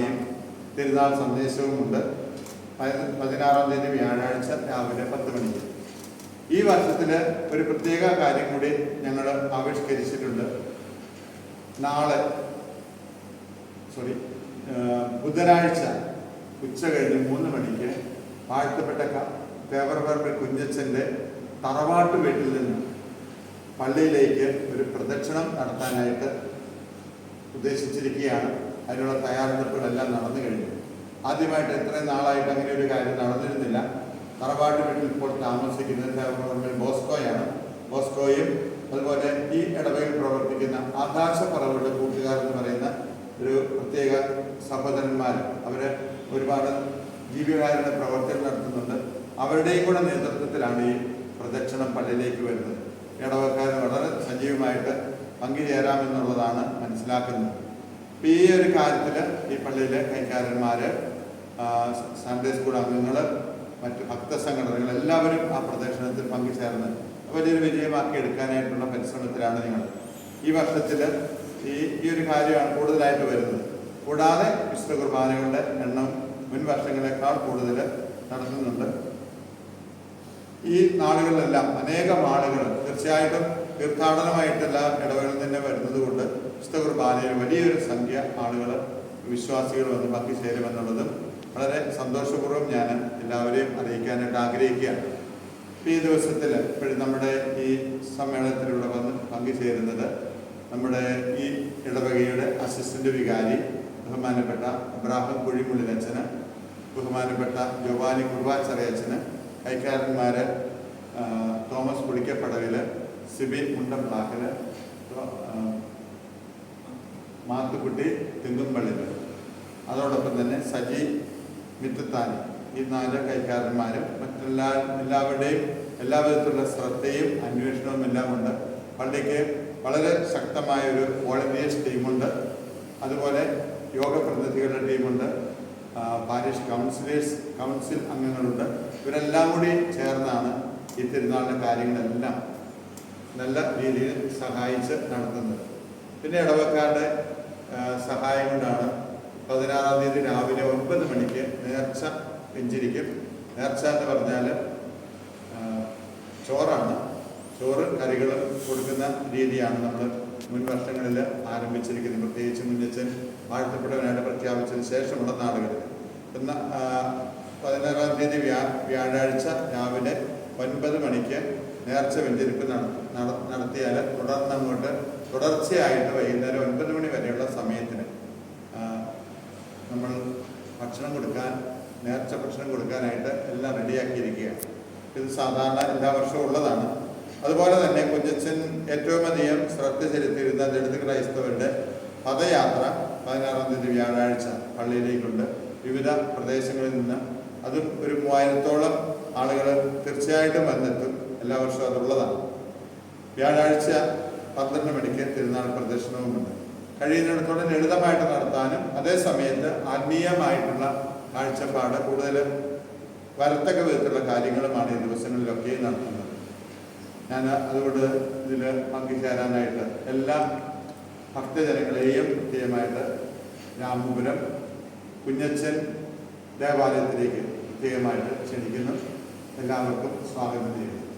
കുർബാനയും തിരുനാൾ സന്ദേശവുമുണ്ട്. പതി- പതിനാറാം തീയതി വ്യാഴാഴ്ച രാവിലെ പത്ത് മണിക്ക്. ഈ വർഷത്തിൽ ഒരു പ്രത്യേക കാര്യം കൂടി ഞങ്ങൾ ആവിഷ്കരിച്ചിട്ടുണ്ട്. നാളെ സോറി ബുധനാഴ്ച ഉച്ച കഴിഞ്ഞ് മൂന്ന് മണിക്ക് വാഴ്ത്തപ്പെട്ട തേവറപറമ്പിൽ കുഞ്ഞച്ചന്റെ തറവാട്ട് വീട്ടിൽ നിന്ന് പള്ളിയിലേക്ക് ഒരു പ്രദക്ഷിണം നടത്താനായിട്ട് ഉദ്ദേശിച്ചിരിക്കുകയാണ്. അതിനുള്ള തയ്യാറെടുപ്പുകളെല്ലാം നടന്നു കഴിഞ്ഞു. ആദ്യമായിട്ട് ഇത്രയും നാളായിട്ട് അങ്ങനെ ഒരു കാര്യം നടന്നിരുന്നില്ല. തറവാട്ട് വീട്ടിൽ ഇപ്പോൾ താമസിക്കുന്നത് ബോസ്കോയാണ്. ബോസ്കോയും അതുപോലെ ഈ ഇടവയിൽ പ്രവർത്തിക്കുന്ന ആകാശപ്പറവുകളുടെ കൂട്ടുകാർ എന്ന് പറയുന്ന ഒരു പ്രത്യേക സഹോദരന്മാർ അവർ ഒരുപാട് ജീവികാരുടെ പ്രവർത്തനം നടത്തുന്നുണ്ട്. അവരുടെയും കൂടെ നേതൃത്വത്തിലാണ് ഈ പ്രദക്ഷിണം പള്ളിയിലേക്ക് വരുന്നത്. ഇടവക്കാർ വളരെ സജീവമായിട്ട് പങ്കുചേരാമെന്നുള്ളതാണ് മനസ്സിലാക്കുന്നത്. ഈ ഒരു കാര്യത്തിൽ ഈ പള്ളിയിലെ കൈക്കാരന്മാർ സൺഡേ സ്കൂൾ അംഗങ്ങൾ മറ്റ് ഭക്തസംഘടനകൾ എല്ലാവരും ആ പ്രദക്ഷിണത്തിൽ പങ്കുചേർന്ന് വലിയൊരു വിജയമാക്കി എടുക്കാനായിട്ടുള്ള പരിശ്രമത്തിലാണ് നിങ്ങൾ ഈ വർഷത്തിൽ ഈ ഈ ഒരു കാര്യമാണ് കൂടുതലായിട്ട് വരുന്നത്. കൂടാതെ വിശുദ്ധ കുർബാനകളുടെ എണ്ണം മുൻ വർഷങ്ങളെക്കാൾ കൂടുതൽ നടത്തുന്നുണ്ട്. ഈ നാടുകളിലെല്ലാം അനേകം ആളുകൾ തീർച്ചയായിട്ടും തീർത്ഥാടനമായിട്ടല്ല ഇടവകളിൽ തന്നെ വരുന്നത് കൊണ്ട് വിശുദ്ധ കുർബാനയിൽ വലിയൊരു സംഖ്യ ആളുകൾ വിശ്വാസികൾ വന്ന് പങ്കുചേരുമെന്നുള്ളതും വളരെ സന്തോഷപൂർവം ഞാൻ എല്ലാവരെയും അറിയിക്കാനായിട്ട് ആഗ്രഹിക്കുകയാണ്. ഈ ദിവസത്തിൽ ഇപ്പോഴും നമ്മുടെ ഈ സമ്മേളനത്തിലൂടെ വന്ന് പങ്കുചേരുന്നത് നമ്മുടെ ഈ ഇടവകയുടെ അസിസ്റ്റന്റ് വികാരി ബഹുമാനപ്പെട്ട അബ്രാഹം കുഴിമുള്ളിലച്ഛന് ബഹുമാനപ്പെട്ട ജോവാനി കുർവാച്ചറയച്ചന് കൈക്കാരന്മാര് തോമസ് പുളിക്കപ്പടവിൽ സിബി മുണ്ടംപ്ലാക്കൽ മാത്തുക്കുട്ടി തെങ്ങുംപള്ളിൽ അതോടൊപ്പം തന്നെ സജി മിത്തുത്താനി. ഈ നാല് കൈക്കാരന്മാരും മറ്റെല്ലാ എല്ലാവരുടെയും എല്ലാ വിധത്തിലുള്ള ശ്രദ്ധയും അന്വേഷണവും എല്ലാം ഉണ്ട്. പള്ളിക്ക് വളരെ ശക്തമായ ഒരു വോളണ്ടിയേഴ്സ് ടീമുണ്ട്. അതുപോലെ യോഗ പ്രതിനിധികളുടെ ടീമുണ്ട്. പാരിഷ് കൗൺസിലേഴ്സ് കൗൺസിൽ അംഗങ്ങളുണ്ട്. ഇവരെല്ലാം കൂടി ചേർന്നാണ് ഈ തിരുനാളിന്റെ കാര്യങ്ങളെല്ലാം നല്ല രീതിയിൽ സഹായിച്ച് നടത്തുന്നത്. പിന്നെ ഇടവക്കാരുടെ സഹായം കൊണ്ടാണ് പതിനാറാം തീയതി രാവിലെ ഒൻപത് മണിക്ക് നേർച്ച പിഞ്ചിരിക്കും. നേർച്ച എന്ന് പറഞ്ഞാൽ ചോറാണ്. ചോറ് കറികൾ കൊടുക്കുന്ന രീതിയാണ് നമ്മൾ മുൻ വർഷങ്ങളിൽ ആരംഭിച്ചിരിക്കുന്നത്. പ്രത്യേകിച്ച് മുന്നച്ചൻ വാഴ്ത്തപ്പെട്ടവനായിട്ട് പ്രഖ്യാപിച്ചതിന് ശേഷമുള്ള നാടുകളിൽ ഇന്ന് പതിനാറാം തീയതി വ്യാ വ്യാഴാഴ്ച രാവിലെ ഒൻപത് മണിക്ക് നേർച്ച വെഞ്ചരിപ്പ് നട- നട- നടത്തിയാൽ തുടർന്ന് അങ്ങോട്ട് തുടർച്ചയായിട്ട് വൈകുന്നേരം ഒൻപത് മണി വരെയുള്ള സമയത്തിന് നമ്മൾ ഭക്ഷണം കൊടുക്കാൻ നേർച്ച ഭക്ഷണം കൊടുക്കാനായിട്ട് എല്ലാം റെഡിയാക്കിയിരിക്കുകയാണ്. ഇത് സാധാരണ എല്ലാ വർഷവും ഉള്ളതാണ്. അതുപോലെ തന്നെ കുഞ്ഞച്ചൻ ഏറ്റവും അധികം ശ്രദ്ധ ചെലുത്തിയിരുന്ന ദളിത് ക്രൈസ്തവരുടെ പദയാത്ര പതിനാറാം തീയതി വ്യാഴാഴ്ച പള്ളിയിലേക്കുണ്ട്. വിവിധ പ്രദേശങ്ങളിൽ നിന്ന് അതും ഒരു മൂവായിരത്തോളം ആളുകൾ തീർച്ചയായിട്ടും വന്നെത്തും. എല്ലാ വർഷവും അതുള്ളതാണ്. വ്യാഴാഴ്ച പന്ത്രണ്ട് മണിക്ക് തിരുനാൾ പ്രദർശനവുമുണ്ട്. കഴിയുന്നിടത്തോളം ലളിതമായിട്ട് നടത്താനും അതേ സമയത്ത് ആത്മീയമായിട്ടുള്ള കാഴ്ചപ്പാട് കൂടുതൽ വരത്തക്ക വിധത്തിലുള്ള കാര്യങ്ങളുമാണ് ഈ ദിവസങ്ങളിലൊക്കെ നടത്തുന്നത്. ഞാൻ അതുകൊണ്ട് ഇതിൽ പങ്കുചേരാനായിട്ട് എല്ലാ ഭക്തജനങ്ങളെയും പ്രത്യേകമായിട്ട് രാമപുരം കുഞ്ഞച്ചൻ ദേവാലയത്തിലേക്ക് പ്രത്യേകമായിട്ട് ക്ഷണിക്കുന്നു. എല്ലാവർക്കും സ്വാഗതം ചെയ്യുന്നു.